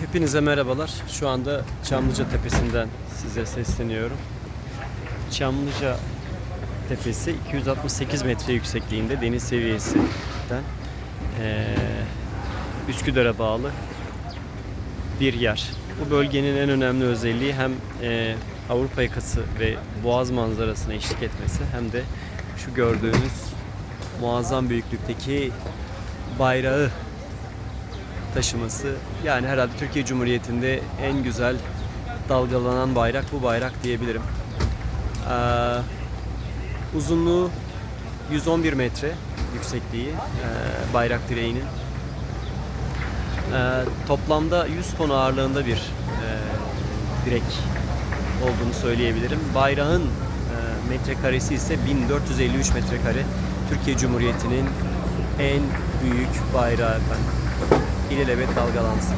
Hepinize merhabalar. Şu anda Çamlıca Tepesi'nden size sesleniyorum. Çamlıca Tepesi 268 metre yüksekliğinde deniz seviyesinden eee, Üsküdar'a bağlı bir yer. Bu bölgenin en önemli özelliği hem eee, Avrupa yakası ve Boğaz manzarasına eşlik etmesi hem de şu gördüğünüz muazzam büyüklükteki bayrağı taşıması. Yani herhalde Türkiye Cumhuriyeti'nde en güzel dalgalanan bayrak bu bayrak diyebilirim. Ee, uzunluğu 111 metre yüksekliği e, bayrak direğinin. Ee, toplamda 100 ton ağırlığında bir e, direk olduğunu söyleyebilirim. Bayrağın e, metrekaresi ise 1453 metrekare. Türkiye Cumhuriyeti'nin en büyük bayrağı efendim. İlelebet dalgalansın.